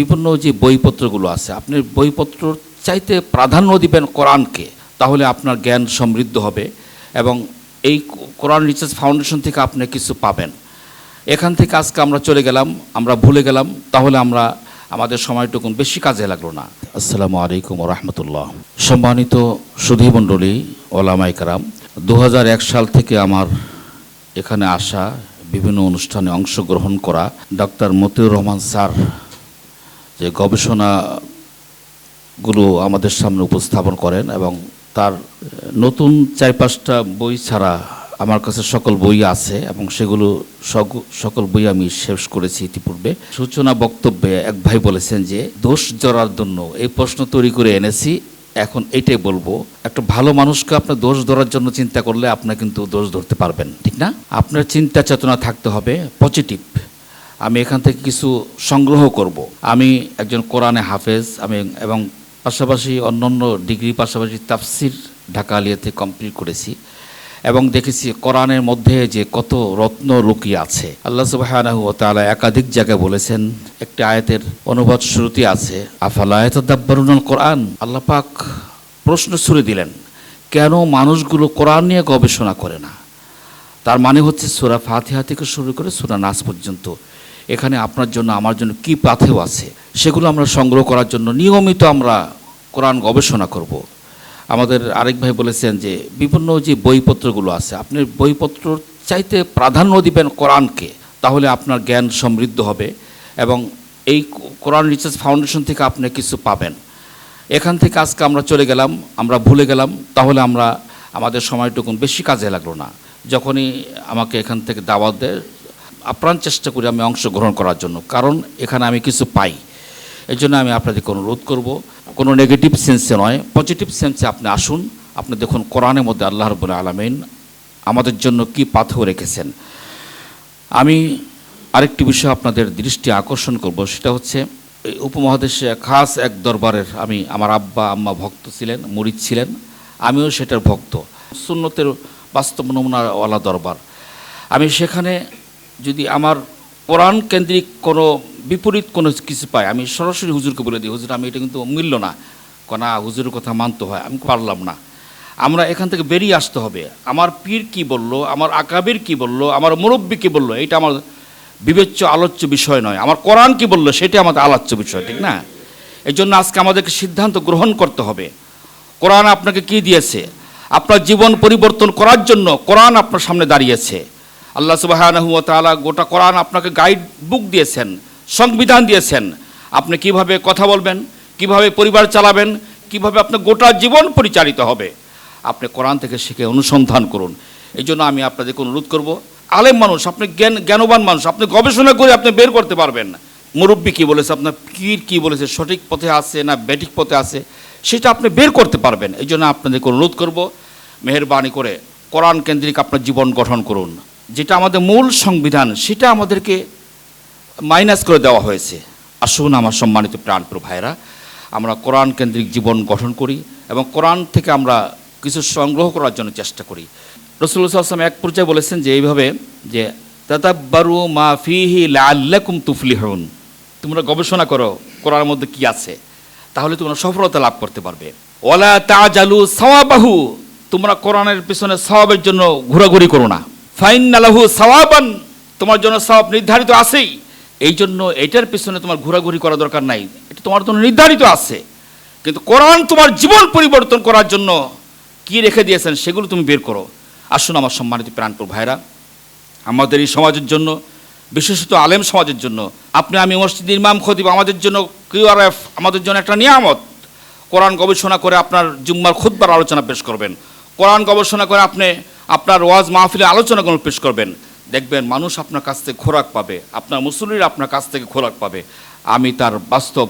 বিভিন্ন যে বইপত্রগুলো আছে, আপনি বইপত্র চাইতে প্রাধান্য দিবেন কোরআনকে, তাহলে আপনার জ্ঞান সমৃদ্ধ হবে এবং এই কোরআন রিসার্চ ফাউন্ডেশন থেকে আপনি কিছু পাবেন। এখান থেকে আজকে আমরা চলে গেলাম, আমরা ভুলে গেলাম, তাহলে আমরা আমাদের সময়টুকু বেশি কাজে লাগল না। আসসালামু আলাইকুম রহমতুল্লাহ সম্মানিত সুধী মণ্ডলী ওলামাই কারাম দু হাজার এক সাল থেকে আমার এখানে আসা, বিভিন্ন অনুষ্ঠানে অংশগ্রহণ করা ডক্টর মতিউর রহমান স্যার যে গবেষণাগুলো আমাদের সামনে উপস্থাপন করেন এবং তার নতুন চার পাঁচটা বই ছাড়া আমার কাছে সকল বই আছে এবং সেগুলো সগ- সকল বই আমি শেষ করেছি ইতিপূর্বে। সূচনা বক্তব্যে এক ভাই বলেছেন যে, দোষ জড়ার জন্য এই প্রশ্ন তৈরি করে এনেছি, এখন এইটাই বলব। একটা ভালো মানুষকে আপনার দোষ ধরার জন্য চিন্তা করলে আপনি কিন্তু দোষ ধরতে পারবেন, ঠিক না? আপনার চিন্তা চেতনা থাকতে হবে পজিটিভ আমি এখান থেকে কিছু সংগ্রহ করব। আমি একজন কোরআনে হাফেজ, আমি এবং পাশাপাশি অন্যান্য ডিগ্রি, পাশাপাশি তাফসির ঢাকা আলিয়াতে কমপ্লিট করেছি এবং দেখেছি কোরআনের মধ্যে যে কত রত্ন লুকিয়ে আছে। আল্লাহ তাআলা একাধিক জায়গায় বলেছেন, একটি আয়াতের অনুবাদ শুরুতে আছে, আফালা ইয়াতাদাব্বারুনাল কোরআন? আল্লাহ পাক প্রশ্ন ছুড়ে দিলেন, কেন মানুষগুলো কোরআন নিয়ে গবেষণা করে না? তার মানে হচ্ছে সুরা ফাতিহা থেকে শুরু করে সুরা নাস পর্যন্ত এখানে আপনার জন্য, আমার জন্য কি পাথেও আছে? সেগুলো আমরা সংগ্রহ করার জন্য নিয়মিত আমরা কোরআন গবেষণা করব। আমাদের আরেক ভাই বলেছেন যে, বিভিন্ন যে বইপত্রগুলো আছে, আপনি বইপত্র চাইতে প্রাধান্য দিবেন কোরআনকে, তাহলে আপনার জ্ঞান সমৃদ্ধ হবে এবং এই কোরআন রিসার্চ ফাউন্ডেশন থেকে আপনি কিছু পাবেন। এখান থেকে আজকে আমরা চলে গেলাম, আমরা ভুলে গেলাম, তাহলে আমরা আমাদের সময়টুকুন বেশি কাজে লাগল না। যখনই আমাকে এখান থেকে দাওয়াত দেয় আপ্রাণ চেষ্টা করি আমি অংশগ্রহণ করার জন্য। কারণ এখানে আমি কিছু পাই। এই জন্য আমি আপনাদেরকে অনুরোধ করব, কোনো নেগেটিভ সেন্সে নয়। পজিটিভ সেন্সে আপনি আসুন, আপনি দেখুন কোরআনের মধ্যে আল্লাহ রবুল্লা আলমিন আমাদের জন্য কি পাথর রেখেছেন। আমি আরেকটি বিষয় আপনাদের দৃষ্টি আকর্ষণ করব, সেটা হচ্ছে এই উপমহাদেশে খাস এক দরবারের আমি আমার আব্বা, আম্মা ভক্ত ছিলেন, মুরিদ ছিলেন। আমিও সেটার ভক্ত। সুন্নতের বাস্তব নমুনাওয়ালা দরবার। আমি সেখানে যদি আমার কোরআন কেন্দ্রিক কোনো বিপরীত কোনো কিছু পাই আমি সরাসরি হুজুরকে বলে দিই, হুজুর, আমি এটা কিন্তু মিলল না। না, হুজুরের কথা মানতে হয়, আমি পারলাম না। আমরা এখান থেকে বেরিয়ে আসতে হবে। আমার পীর কি বলল, আমার আকাবির কি বলল, আমার মুরব্বী কি বলল এটা আমার বিবেচ্য আলোচ্য বিষয় নয়। আমার কোরআন কি বলল, সেটা আমাদের আলোচ্য বিষয়, ঠিক না? এই জন্য আজকে আমাদেরকে সিদ্ধান্ত গ্রহণ করতে হবে। কোরআন আপনাকে কি দিয়েছে? আপনার জীবন পরিবর্তন করার জন্য কোরআন আপনার সামনে দাঁড়িয়েছে। আল্লাহ তাআলা গোটা কোরআন আপনাকে গাইড বুক দিয়েছেন, সংবিধান দিয়েছেন। আপনি কীভাবে কথা বলবেন, কীভাবে পরিবার চালাবেন, কীভাবে আপনার গোটা জীবন পরিচালিত হবে, আপনি কোরআন থেকে শিখে অনুসন্ধান করুন। এই জন্য আমি আপনাদেরকে অনুরোধ করব, আলেম মানুষ, আপনি জ্ঞান, জ্ঞানবান মানুষ, আপনি গবেষণা করে আপনি বের করতে পারবেন। মুরব্বী কী বলেছে, আপনার পীর কী বলেছে, সঠিক পথে আছে না ব্যাটিক পথে আছে, সেটা আপনি বের করতে পারবেন। এই জন্য আপনাদেরকে অনুরোধ করব, মেহরবানি করে কোরআন কেন্দ্রিক আপনার জীবন গঠন করুন। যেটা আমাদের মূল সংবিধান, সেটা আমাদেরকে মাইনাস করে দেওয়া হয়েছে। আসুন আমার সম্মানিত প্রাণপ্রিয় ভাইরা আমরা কোরআন কেন্দ্রিক জীবন গঠন করি এবং কোরআন থেকে আমরা কিছু সংগ্রহ করার জন্য চেষ্টা করি। রসুল্লাহ আসলাম এক পর্যায়ে বলেছেন যে এইভাবে যে তাতাব্বারু মা ফিহি লাল্লাকুম তুফলিহুন। তোমরা গবেষণা করো কোরআনের মধ্যে কি আছে, তাহলে তোমরা সফলতা লাভ করতে পারবে। ওলা তাজালু সাওয়াবাহু। তোমরা কোরআনের পিছনে সওয়াবের জন্য ঘোরাঘুরি করো না। ফাইন নালাহু সাওয়াবান, তোমার জন্য সওয়াব নির্ধারিত আছেই। এই জন্য এটার পিছনে তোমার ঘোরাঘুরি করা দরকার নাই। এটা তোমার জন্য নির্ধারিত আছে। কিন্তু কোরআন তোমার জীবন পরিবর্তন করার জন্য কি রেখে দিয়েছেন সেগুলো তুমি বের করো। আসুন আমার সম্মানিত প্রাণপুর ভাইরা আমাদের এই সমাজের জন্য, বিশেষত আলেম সমাজের জন্য, আপনি আমি মসজিদ ইমাম, খতিব, আমাদের জন্য কিউআরএফ, আমাদের জন্য একটা নিয়ামত। কোরআন গবেষণা করে আপনার জুম্মার খুদ্বার আলোচনা পেশ করবেন। কোরআন গবেষণা করে আপনি আপনার ওয়াজ মাহফিলে আলোচনাগুলো পেশ করবেন। দেখবেন মানুষ আপনার কাছ থেকে খোরাক পাবে, আপনার মুসলিরা আপনার কাছ থেকে খোরাক পাবে। আমি তার বাস্তব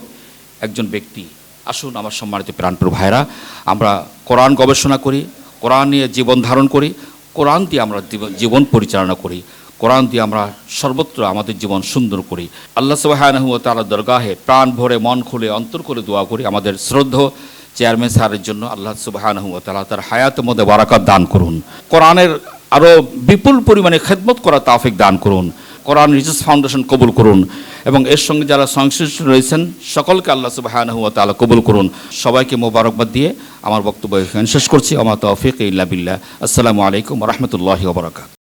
একজন ব্যক্তি। আসুন আমার সম্মানিত প্রাণপ্রিয় ভাইরা আমরা কোরআন গবেষণা করি, কোরআন নিয়ে জীবন ধারণ করি, কোরআন দিয়ে আমরা জীবন- পরিচালনা করি, কোরআন দিয়ে আমরা সর্বত্র আমাদের জীবন সুন্দর করি। আল্লাহ সুবাহানহু তালা দরগাহে প্রাণ ভরে, মন খুলে, অন্তর করে দোয়া করি, আমাদের শ্রদ্ধ চেয়ারম্যান স্যারের জন্য আল্লাহ সুবাহানহু তালা তার হায়াতের মধ্যে বারাকাত দান করুন। কোরআনের আরও বিপুল পরিমাণে খেদমত করা তাফিক দান করুন। কোরআন রিসার্চ ফাউন্ডেশন কবুল করুন এবং এর সঙ্গে যারা সংশ্লিষ্ট রয়েছেন, সকলকে আল্লাহ সুবাহানহু তাআলা কবুল করুন। সবাইকে মোবারকবাদ দিয়ে আমার বক্তব্য এখানে শেষ করছি। আমার তৌফিক ইল্লা বিল্লাহ। আসসালামু আলাইকুম রহমতুল্লাহি ওবরাকাত